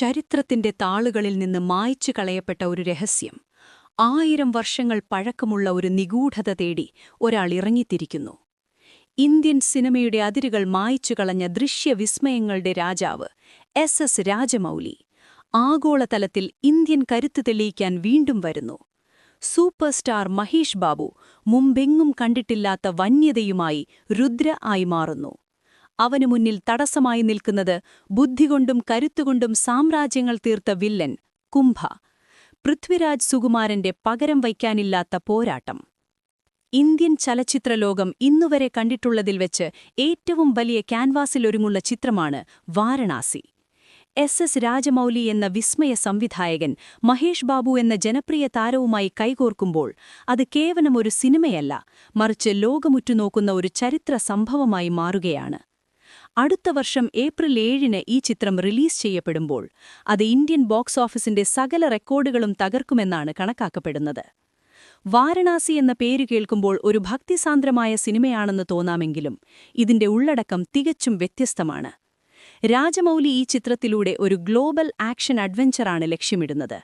ചരിത്രത്തിന്റെ താളുകളിൽ നിന്ന് മായ്ച്ചു കളയപ്പെട്ട ഒരു രഹസ്യം. ആയിരം വർഷങ്ങൾ പഴക്കമുള്ള ഒരു നിഗൂഢത തേടി ഒരാൾ ഇറങ്ങിത്തിരിക്കുന്നു. ഇന്ത്യൻ സിനിമയുടെ അതിരുകൾ മായ്ച്ചു കളഞ്ഞ ദൃശ്യവിസ്മയങ്ങളുടെ രാജാവ് എസ് എസ് രാജമൗലി ആഗോളതലത്തിൽ ഇന്ത്യൻ കരുത്ത് തെളിയിക്കാൻ വീണ്ടും വരുന്നു. സൂപ്പർ സ്റ്റാർ മഹേഷ് ബാബു മുമ്പെങ്ങും കണ്ടിട്ടില്ലാത്ത വന്യതയുമായി രുദ്ര ആയി മാറുന്നു. അവനു മുന്നിൽ തടസ്സമായി നിൽക്കുന്നത് ബുദ്ധികൊണ്ടും കരുത്തുകൊണ്ടും സാമ്രാജ്യങ്ങൾ തീർത്ത വില്ലൻ കുംഭ. പൃഥ്വിരാജ് സുകുമാരന്റെ പകരം വയ്ക്കാനില്ലാത്ത പോരാട്ടം. ഇന്ത്യൻ ചലച്ചിത്രലോകം ഇന്നുവരെ കണ്ടിട്ടുള്ളതിൽ വെച്ച് ഏറ്റവും വലിയ ക്യാൻവാസിലൊരുങ്ങുള്ള ചിത്രമാണ് വാരണാസി. എസ് എസ് രാജമൌലി എന്ന വിസ്മയ സംവിധായകൻ മഹേഷ് ബാബു എന്ന ജനപ്രിയ താരവുമായി കൈകോർക്കുമ്പോൾ അത് കേവലം ഒരു സിനിമയല്ല മറിച്ച് ലോകമുറ്റുനോക്കുന്ന ഒരു ചരിത്ര സംഭവമായി മാറുകയാണ്. അടുത്ത വർഷം ഏപ്രിൽ ഏഴിന് ഈ ചിത്രം റിലീസ് ചെയ്യപ്പെടുമ്പോൾ അത് ഇന്ത്യൻ ബോക്സ് ഓഫീസിന്റെ സകല റെക്കോർഡുകളും തകർക്കുമെന്നാണ് കണക്കാക്കപ്പെടുന്നത്. വാരണാസി എന്ന പേര് കേൾക്കുമ്പോൾ ഒരു ഭക്തിസാന്ദ്രമായ സിനിമയാണെന്ന് തോന്നാമെങ്കിലും ഇതിന്റെ ഉള്ളടക്കം തികച്ചും വ്യത്യസ്തമാണ്. രാജമൗലി ഈ ചിത്രത്തിലൂടെ ഒരു ഗ്ലോബൽ ആക്ഷൻ അഡ്വഞ്ചറാണ് ലക്ഷ്യമിടുന്നത്.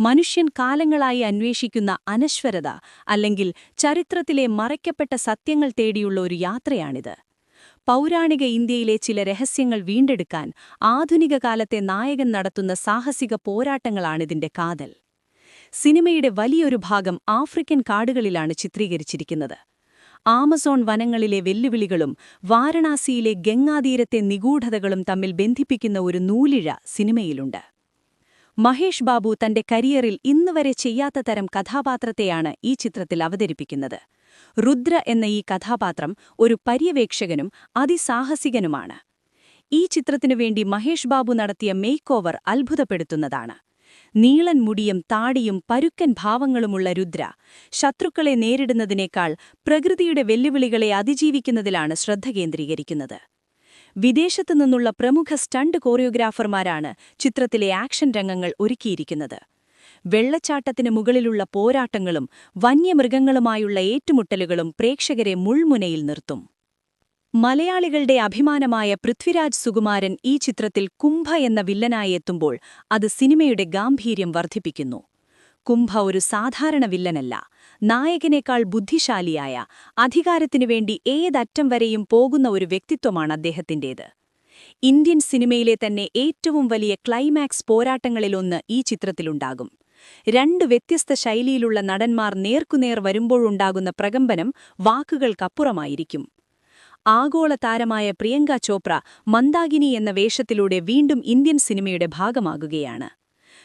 മനുഷ്യൻ കാലങ്ങളായി അന്വേഷിക്കുന്ന അനശ്വരത അല്ലെങ്കിൽ ചരിത്രത്തിലെ മറയ്ക്കപ്പെട്ട സത്യങ്ങൾ തേടിയുള്ള ഒരു യാത്രയാണിത്. പൗരാണിക ഇന്ത്യയിലെ ചില രഹസ്യങ്ങൾ വീണ്ടെടുക്കാൻ ആധുനിക കാലത്തെ നായകൻ നടത്തുന്ന സാഹസിക പോരാട്ടങ്ങളാണിതിന്റെ കാതൽ. സിനിമയുടെ വലിയൊരു ഭാഗം ആഫ്രിക്കൻ കാടുകളിലാണ് ചിത്രീകരിച്ചിരിക്കുന്നത്. ആമസോൺ വനങ്ങളിലെ വെല്ലുവിളികളും വാരണാസിയിലെ ഗംഗാതീരത്തെ നിഗൂഢതകളും തമ്മിൽ ബന്ധിപ്പിക്കുന്ന ഒരു നൂലിഴ സിനിമയിലുണ്ട്. മഹേഷ് ബാബു തന്റെ കരിയറിൽ ഇന്നുവരെ ചെയ്യാത്ത തരം കഥാപാത്രത്തെയാണ് ഈ ചിത്രത്തിൽ അവതരിപ്പിക്കുന്നത്. രുദ്ര എന്ന ഈ കഥാപാത്രം ഒരു പര്യവേക്ഷകനും അതിസാഹസികനുമാണ്. ഈ ചിത്രത്തിനു വേണ്ടി മഹേഷ് ബാബു നടത്തിയ മേക്ക് ഓവർ അത്ഭുതപ്പെടുത്തുന്നതാണ്. നീളൻ മുടിയും താടിയും പരുക്കൻ ഭാവങ്ങളുമുള്ള രുദ്ര ശത്രുക്കളെ നേരിടുന്നതിനേക്കാൾ പ്രകൃതിയുടെ വെല്ലുവിളികളെ അതിജീവിക്കുന്നതിലാണ് ശ്രദ്ധ കേന്ദ്രീകരിക്കുന്നത്. വിദേശത്തു നിന്നുള്ള പ്രമുഖ സ്റ്റണ്ട് കോറിയോഗ്രാഫർമാരാണ് ചിത്രത്തിലെ ആക്ഷൻ രംഗങ്ങൾ ഒരുക്കിയിരിക്കുന്നത്. വെള്ളച്ചാട്ടത്തിന് മുകളിലുള്ള പോരാട്ടങ്ങളും വന്യമൃഗങ്ങളുമായുള്ള ഏറ്റുമുട്ടലുകളും പ്രേക്ഷകരെ മുൾമുനയിൽ നിർത്തും. മലയാളികളുടെ അഭിമാനമായ പൃഥ്വിരാജ് സുകുമാരൻ ഈ ചിത്രത്തിൽ കുംഭ എന്ന വില്ലനായി എത്തുമ്പോൾ അത് സിനിമയുടെ ഗാംഭീര്യം വർദ്ധിപ്പിക്കുന്നു. കുംഭ ഒരു സാധാരണ വില്ലനല്ല നായകനേക്കാൾ ബുദ്ധിശാലിയായ അധികാരത്തിനുവേണ്ടി ഏതറ്റം വരെയും പോകുന്ന ഒരു വ്യക്തിത്വമാണ് അദ്ദേഹത്തിന്റേത് ഇന്ത്യൻ സിനിമയിലെ തന്നെ ഏറ്റവും വലിയ ക്ലൈമാക്സ് പോരാട്ടങ്ങളിലൊന്ന് ഈ ചിത്രത്തിലുണ്ടാകും. രണ്ട് വ്യത്യസ്ത ശൈലിയിലുള്ള നടന്മാർ നേർക്കുനേർ വരുമ്പോഴുണ്ടാകുന്ന പ്രകമ്പനം വാക്കുകൾക്കപ്പുറമായിരിക്കും. ആഗോള താരമായ പ്രിയങ്ക ചോപ്ര മന്ദാകിനി എന്ന വേഷത്തിലൂടെ വീണ്ടും ഇന്ത്യൻ സിനിമയുടെ ഭാഗമാകുകയാണ്.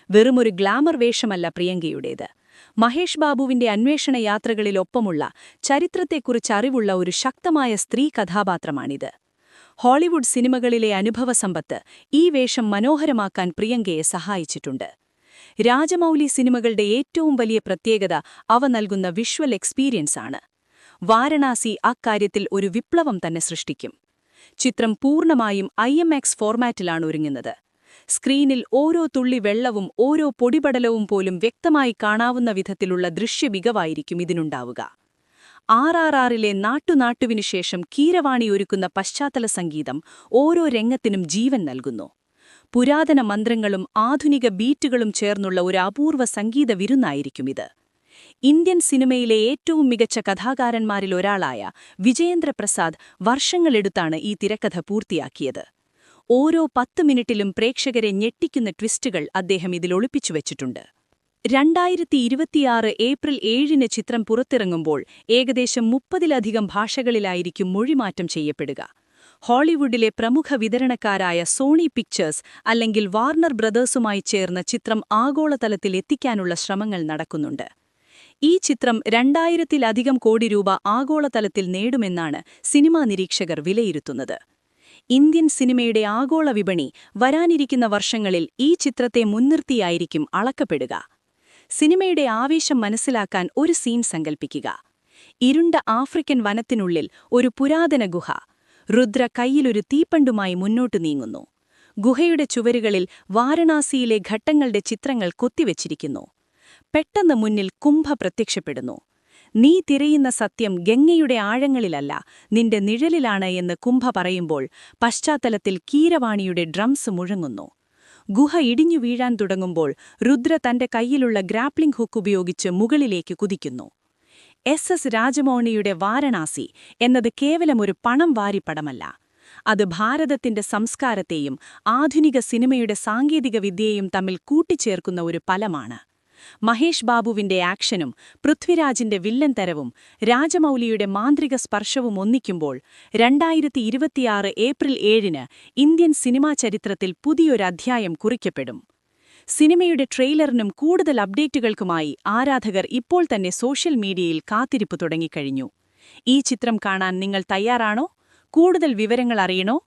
വെറുമൊരു ഗ്ലാമർ വേഷമല്ല പ്രിയങ്കയുടേത്. മഹേഷ് ബാബുവിന്റെ അന്വേഷണ യാത്രകളിലൊപ്പമുള്ള ചരിത്രത്തെക്കുറിച്ച് അറിവുള്ള ഒരു ശക്തമായ സ്ത്രീ കഥാപാത്രമാണിത്. ഹോളിവുഡ് സിനിമകളിലെ അനുഭവസമ്പത്ത് ഈ വേഷം മനോഹരമാക്കാൻ പ്രിയങ്കയെ സഹായിച്ചിട്ടുണ്ട്. രാജമൗലി സിനിമകളുടെ ഏറ്റവും വലിയ പ്രത്യേകത അവ നൽകുന്ന വിഷ്വൽ എക്സ്പീരിയൻസ് ആണ് വാരണാസി അക്കാര്യത്തിൽ ഒരു വിപ്ലവം തന്നെ സൃഷ്ടിക്കും. ചിത്രം പൂർണമായും ഐ എം എക്സ് ഫോർമാറ്റിലാണ് ഒരുങ്ങുന്നത്. സ്ക്രീനിൽ ഓരോ തുള്ളി വെള്ളവും ഓരോ പൊടിപടലവും പോലും വ്യക്തമായി കാണാവുന്ന വിധത്തിലുള്ള ദൃശ്യമികവായിരിക്കും ഇതിനുണ്ടാവുക. ആർ ആർ ആറിലെ നാട്ടുനാട്ടുവിനുശേഷം കീരവാണി ഒരുക്കുന്ന പശ്ചാത്തല സംഗീതം ഓരോ രംഗത്തിനും ജീവൻ നൽകുന്നു. പുരാതന മന്ത്രങ്ങളും ആധുനിക ബീറ്റുകളും ചേർന്നുള്ള ഒരു അപൂർവ സംഗീത വിരുന്നായിരിക്കും ഇത്. ഇന്ത്യൻ സിനിമയിലെ ഏറ്റവും മികച്ച കഥാകാരന്മാരിൽ ഒരാളായ വിജയേന്ദ്രപ്രസാദ് വർഷങ്ങളെടുത്താണ് ഈ തിരക്കഥ പൂർത്തിയാക്കിയത്. ഓരോ പത്ത് മിനിറ്റിലും പ്രേക്ഷകരെ ഞെട്ടിക്കുന്ന ട്വിസ്റ്റുകൾ അദ്ദേഹം ഇതിൽ ഒളിപ്പിച്ചു വച്ചിട്ടുണ്ട്. രണ്ടായിരത്തി ഇരുപത്തിയാറ് ഏപ്രിൽ ഏഴിന് ചിത്രം പുറത്തിറങ്ങുമ്പോൾ ഏകദേശം മുപ്പതിലധികം ഭാഷകളിലായിരിക്കും മൊഴിമാറ്റം ചെയ്യപ്പെടുക. ഹോളിവുഡിലെ പ്രമുഖ വിതരണക്കാരായ സോണി പിക്ചേഴ്സ് അല്ലെങ്കിൽ വാർണർ ബ്രദേഴ്സുമായി ചേർന്ന് ചിത്രം ആഗോളതലത്തിൽ എത്തിക്കാനുള്ള ശ്രമങ്ങൾ നടക്കുന്നുണ്ട്. ഈ ചിത്രം രണ്ടായിരത്തിലധികം കോടി രൂപ ആഗോളതലത്തിൽ നേടുമെന്നാണ് സിനിമാ നിരീക്ഷകർ വിലയിരുത്തുന്നത്. ഇന്ത്യൻ സിനിമയുടെ ആഗോള വിപണി വരാനിരിക്കുന്ന വർഷങ്ങളിൽ ഈ ചിത്രത്തെ മുൻനിർത്തിയായിരിക്കും അളക്കപ്പെടുക. സിനിമയുടെ ആവേശം മനസ്സിലാക്കാൻ ഒരു സീൻ സങ്കൽപ്പിക്കുക. ഇരുണ്ട ആഫ്രിക്കൻ വനത്തിനുള്ളിൽ ഒരു പുരാതന ഗുഹ. രുദ്ര കൈയിലൊരു തീപ്പണ്ടുമായി മുന്നോട്ടു നീങ്ങുന്നു. ഗുഹയുടെ ചുവരുകളിൽ വാരണാസിയിലെ ഘട്ടങ്ങളുടെ ചിത്രങ്ങൾ കൊത്തിവെച്ചിരിക്കുന്നു. പെട്ടെന്ന് മുന്നിൽ കുംഭ പ്രത്യക്ഷപ്പെടുന്നു. നീ തിരയുന്ന സത്യം ഗംഗയുടെ ആഴങ്ങളിലല്ല നിന്റെ നിഴലിലാണ് എന്ന് കുംഭ പറയുമ്പോൾ പശ്ചാത്തലത്തിൽ കീരവാണിയുടെ ഡ്രംസ് മുഴങ്ങുന്നു. ഗുഹ ഇടിഞ്ഞു വീഴാൻ തുടങ്ങുമ്പോൾ രുദ്ര തന്റെ കയ്യിലുള്ള ഗ്രാപ്ലിംഗ് ഹുക്ക് ഉപയോഗിച്ച് മുകളിലേക്ക് കുതിക്കുന്നു. എസ് എസ് രാജമൗണിയുടെ വാരണാസി എന്നത് കേവലം ഒരു പണം വാരിപ്പടമല്ല അത് ഭാരതത്തിന്റെ സംസ്കാരത്തെയും ആധുനിക സിനിമയുടെ സാങ്കേതിക വിദ്യയെയും തമ്മിൽ കൂട്ടിച്ചേർക്കുന്ന ഒരു ഫലമാണ് മഹേഷ് ബാബുവിന്റെ ആക്ഷനും പൃഥ്വിരാജിന്റെ വില്ലൻ തരവും രാജമൗലിയുടെ മാന്ത്രിക സ്പർശവും ഒന്നിക്കുമ്പോൾ രണ്ടായിരത്തി ഇരുപത്തിയാറ് ഏപ്രിൽ ഏഴിന് ഇന്ത്യൻ സിനിമാ ചരിത്രത്തിൽ പുതിയൊരധ്യായം കുറിക്കപ്പെടും. സിനിമയുടെ ട്രെയിലറിനും കൂടുതൽ അപ്ഡേറ്റുകൾക്കുമായി ആരാധകർ ഇപ്പോൾ തന്നെ സോഷ്യൽ മീഡിയയിൽ കാത്തിരിപ്പ് തുടങ്ങിക്കഴിഞ്ഞു. ഈ ചിത്രം കാണാൻ നിങ്ങൾ തയ്യാറാണോ? കൂടുതൽ വിവരങ്ങൾ അറിയണോ?